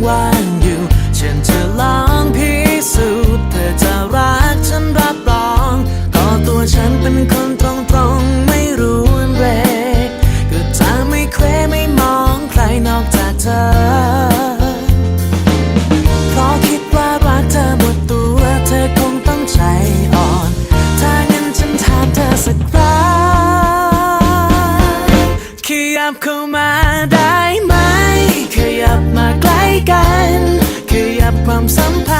why. sometimes.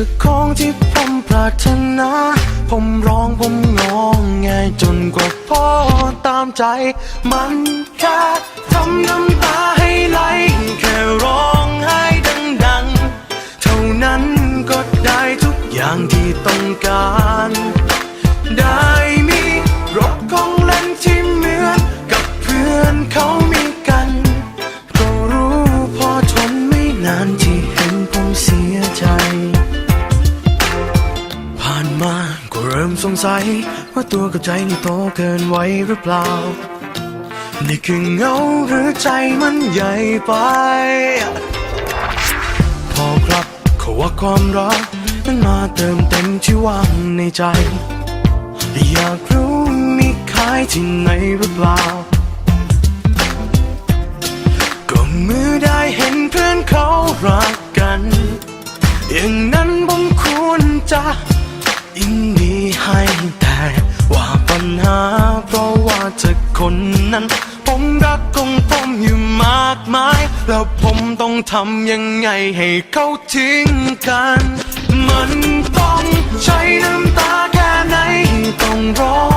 ือของที่ผมปรารถนา ผมร้องผมงองแงจนกว่าพ่อตามใจ มันแค่ทำน้ำตาให้ไหล แค่ร้องไห้ดังๆ เท่านั้นก็ได้ทุกอย่างที่ต้องการได้ มสงสัย ว่าตัวกับใจนี่โตเกินไว้หรือเปล่า นี่คือเงาหรือใจมันใหญ่ไป พอครับเขาว่าความรักนั้นมาเติมเต็มที่ว่างในใจ อยากรู้มีขายที่ไหนหรือเปล่า ก็เมื่อได้เห็นเพื่อนเขารักกัน อย่างนั้นผมควรจะยิน หา เพราะว่าเธอคนนั้น ผมรักของผมอยู่มากมาย แล้วผมต้องทำยังไงให้เขาทิ้งกัน มันต้องใช้น้ำตาแค่ไหนต้องร้อง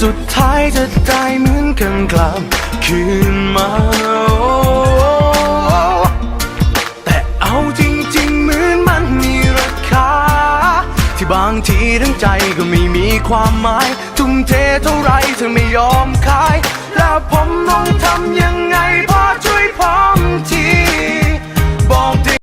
สุดท้ายจะได้เหมือนกันกลับคืนมาแต่เอาจริงๆเหมือนมันมีราคา ที่บางทีทั้งใจก็ไม่มีความหมาย ทุ่มเทเท่าไรเธอไม่ยอมขาย แล้วผมต้องทำยังไงพอช่วยพร้อมทีบอก